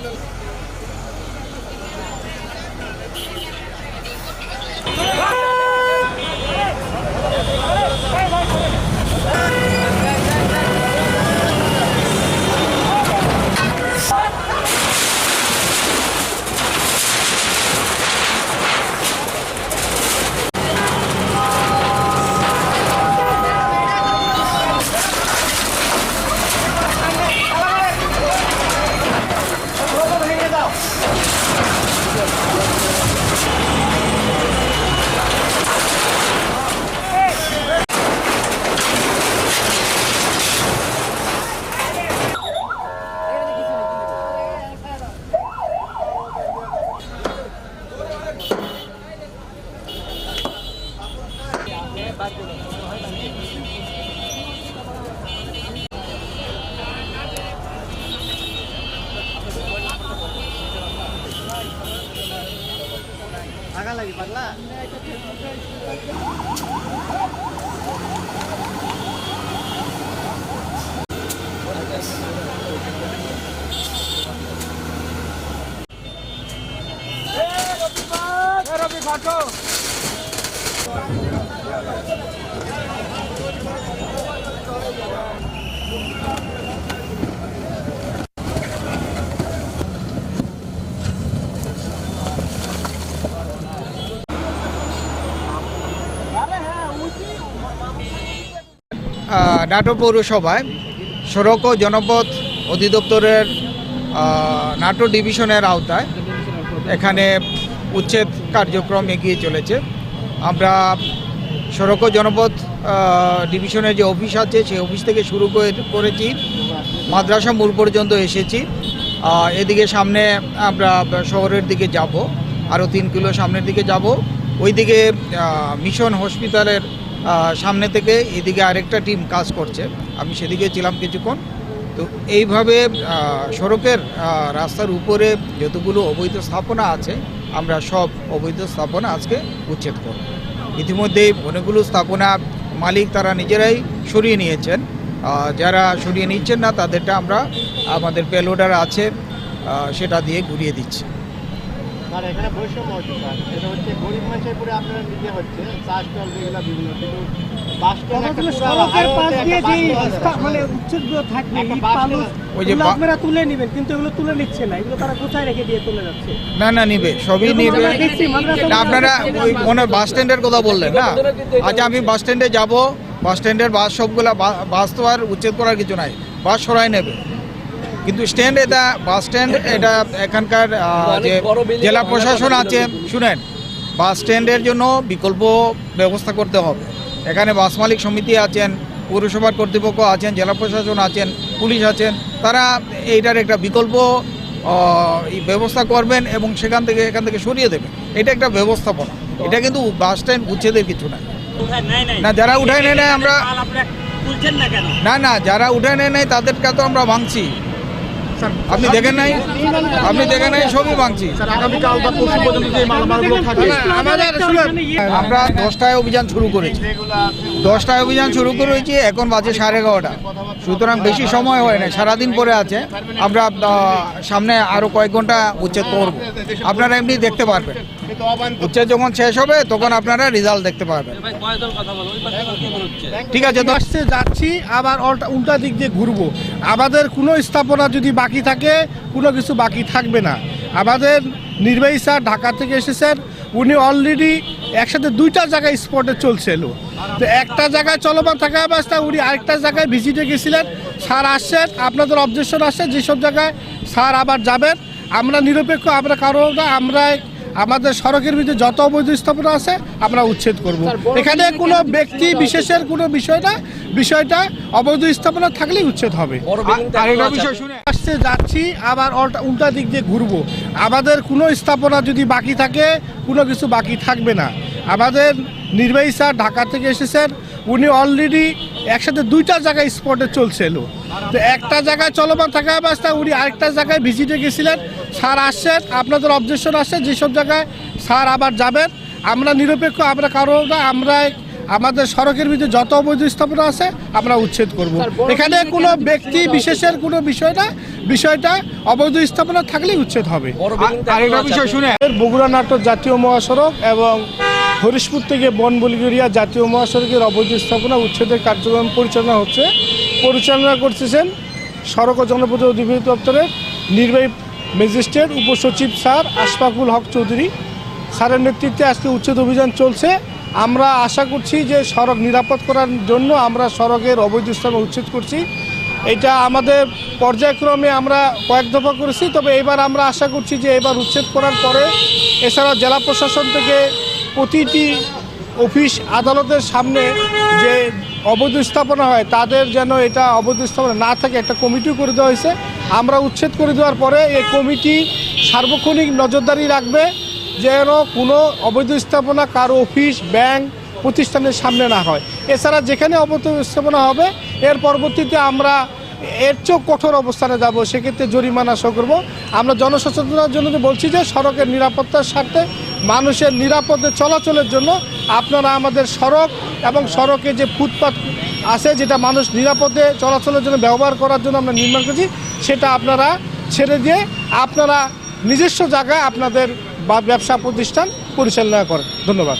criminal 一般了。নাটোর পৌরসভায় সড়ক ও জনপথ অধিদপ্তরের নাটোর ডিভিশনের আওতায় এখানে উচ্ছেদ কার্যক্রম এগিয়ে চলেছে। আমরা সড়ক ও জনপথ ডিভিশনের যে অফিস আছে, সেই অফিস থেকে শুরু করে- করেছি। মাদ্রাসা মূল পর্যন্ত এসেছি। এদিকে সামনে আমরা শহরের দিকে যাব। আরও তিন কিলো সামনের দিকে যাব। ওইদিকে মিশন হসপিটালের সামনে থেকে এদিকে আরেকটা টিম কাজ করছে। আমি সেদিকে ছিলাম কিছুক্ষণ। তো এইভাবে সড়কের রাস্তার উপরে যতগুলো অবৈধ স্থাপনা আছে, আমরা সব অবৈধ স্থাপনা আজকে উচ্ছেদ করব। ইতিমধ্যেই অনেকগুলো স্থাপনা মালিক তারা নিজেরাই সরিয়ে নিয়েছেন। যারা সরিয়ে নিচ্ছেন না, তাদেরটা আমরা, আমাদের পেলোডার আছে সেটা দিয়ে ঘুরিয়ে দিচ্ছি। স্যার এখানে বৈষম্য হচ্ছে স্যার এটা হচ্ছে গরিব মানুষের উপরে আপনার নিজে হচ্ছে যেগুলো বিভিন্ন কিন্তু বাস স্ট্যান্ড একটা কতগুলো পুরো সড়কের highway পাশ তে দিয়ে একটা যে বাস স্ট্যান্ড রাস্তা আছে। মানে উচ্ছেদগুলো থাকবে একটা ইট বাস বালু ওই যে এগুলো বা- আপনারা তুলে নেবেন কিন্তু এগুলো তুলে নিচ্ছে না এগুলো তারা কোথায় রেখে দিয়ে তুলে যাচ্ছে? না না নিবে সবই নিবে। আমরা দেখছি, মাদ্রাসা না, আপনারা ওই মনে বাস স্ট্যান্ডের কথা বললেন না? আচ্ছা আমি বাস স্ট্যান্ডে যাব বাস স্ট্যান্ডের বাস সবগুলা বা- বাস তো আর উচ্ছেদ করার কিছু নাই বাস সরাই নেবে। কিন্তু স্ট্যান্ড এটা বাস স্ট্যান্ড এটা এখানকার যে জেলা প্রশাসন আছে শুনেন বাস স্ট্যান্ডের জন্য বিকল্প ব্যবস্থা করতে হবে। এখানে বাস মালিক সমিতি আছেন পৌরসভার কর্তৃপক্ষ আছেন জেলা প্রশাসন আছেন পুলিশ আছেন তারা এইটার একটা বিকল্প ব্যবস্থা করবেন এবং সেখান থেকে এখান থেকে সরিয়ে দেবেন। এটা একটা ব্যবস্থাপনা। এটা কিন্তু বাস স্ট্যান্ড উচ্ছেদের কিছু না। না যারা উঠায় নেয় নেয় আমরা না না যারা উঠায় নেয় নেয় তাদেরকে তো আমরা ভাঙছি। আপনি দেখেন নাই? আপনি দেখেন নাই? সবই ভাঙছি। আমরা দশটায় অভিযান শুরু করেছি। দশটায় অভিযান শুরু করেছি এখন বাজে সাড়ে এগারোটা। সুতরাং বেশি সময় হয় না সারাদিন পরে আছে। আমরা সামনে আরও কয়েক ঘণ্টা উচ্ছেদ করব। আপনারা এমনি দেখতে পারবেন। উচ্ছেদ যখন শেষ হবে তখন আপনারা রেজাল্ট দেখতে পারবেন ঠিক আছে তো আসছে যাচ্ছি আবার উল্টা- উল্টা দিক দিয়ে ঘুরবো। আমাদের কোনো স্থাপনা যদি বাকি থাকে কোনো কিছু বাকি থাকবে না। আমাদের নির্বাহী স্যার ঢাকা থেকে এসেছেন। উনি অলরেডি একসাথে দুইটা জায়গায় স্পটে চলছিল। তো একটা জায়গায় চলমান থাকা অবস্থায় উনি আরেকটা জায়গায় ভিজিটে গেছিলেন। স্যার আসছেন আপনাদের অবজেকশন আসছে যেসব জায়গায় স্যার আবার যাবেন। আমরা নিরপেক্ষ আমরা কারও না আমরা আমাদের সড়কের ভিতরে যত অবৈধ স্থাপনা আছে আমরা উচ্ছেদ করব। এখানে কোনো ব্যক্তি বিশেষের কোনো বিষয় না। বিষয়টা অবৈধ স্থাপনা থাকলেই উচ্ছেদ হবে। আসছে যাচ্ছি আবার উল্টা- উল্টা দিক দিয়ে ঘুরবো। আমাদের কোনো স্থাপনা যদি বাকি থাকে কোনো কিছু বাকি থাকবে না। আমাদের নির্বাহী স্যার ঢাকা থেকে এসেছেন। উনি অলরেডি একসাথে দুইটা জায়গায় স্পটে চলছিল তো একটা জায়গায় চলমান থাকা অবস্থায় উনি আরেকটা জায়গায় ভিজিটে গেছিলেন। স্যার আসছেন আপনাদের অবজেকশন আসছে যেসব জায়গায় স্যার আবার যাবেন আমরা নিরপেক্ষ আমরা কারও না আমরা আমাদের সড়কের ভিতরে যত অবৈধ স্থাপনা আছে আমরা উচ্ছেদ করব। এখানে কোনো ব্যক্তি বিশেষের কোনো বিষয় না বিষয়টা অবৈধ স্থাপনা থাকলেই উচ্ছেদ হবে। শুনে। বগুড়া নাটক জাতীয় মহাসড়ক এবং হরিশপুর থেকে বনবলিগড়িয়া জাতীয় মহাসড়কের অবৈধ স্থাপনা উচ্ছেদের কার্যক্রম পরিচালনা হচ্ছে। পরিচালনা করতেছেন সড়ক ও জনপদ অধিদপ্তরের নির্বাহী ম্যাজিস্ট্রেট, উপসচিব স্যার আশফাকুল হক চৌধুরী। স্যারের নেতৃত্বে আজকে উচ্ছেদ অভিযান চলছে। আমরা আশা করছি যে সড়ক নিরাপদ করার জন্য আমরা সড়কের অবৈধ স্থাপনা উচ্ছেদ করছি। এটা আমাদের পর্যায়ক্রমে আমরা কয়েক দফা করেছি, তবে এবার আমরা আশা করছি যে এবার উচ্ছেদ করার পরে এছাড়া জেলা প্রশাসন থেকে প্রতিটি অফিস আদালতের সামনে যে অবৈধ স্থাপনা হয়, তাদের যেন এটা অবৈধ স্থাপনা না থাকে, একটা কমিটিও করে দেওয়া হয়েছে। আমরা উচ্ছেদ করে দেওয়ার পরে এই কমিটি সার্বক্ষণিক নজরদারি রাখবে যেন কোনো অবৈধ স্থাপনা কারও অফিস, ব্যাংক, প্রতিষ্ঠানের সামনে না হয়। এছাড়া যেখানে অবৈধ স্থাপনা হবে, এর পরবর্তীতে আমরা এর চেয়েও কঠোর অবস্থানে যাব, সেক্ষেত্রে জরিমানা শো করব। আমরা জনসচেতনার জন্য বলছি যে, সড়কের নিরাপত্তার স্বার্থে মানুষের নিরাপদে চলাচলের জন্য আপনারা আমাদের সড়ক এবং সড়কে যে ফুটপাথ আছে, যেটা মানুষ নিরাপদে চলাচলের জন্য ব্যবহার করার জন্য আমরা নির্মাণ করেছি, সেটা আপনারা ছেড়ে দিয়ে আপনারা নিজস্ব জায়গায় আপনাদের বা ব্যবসা প্রতিষ্ঠান পরিচালনা করেন। ধন্যবাদ।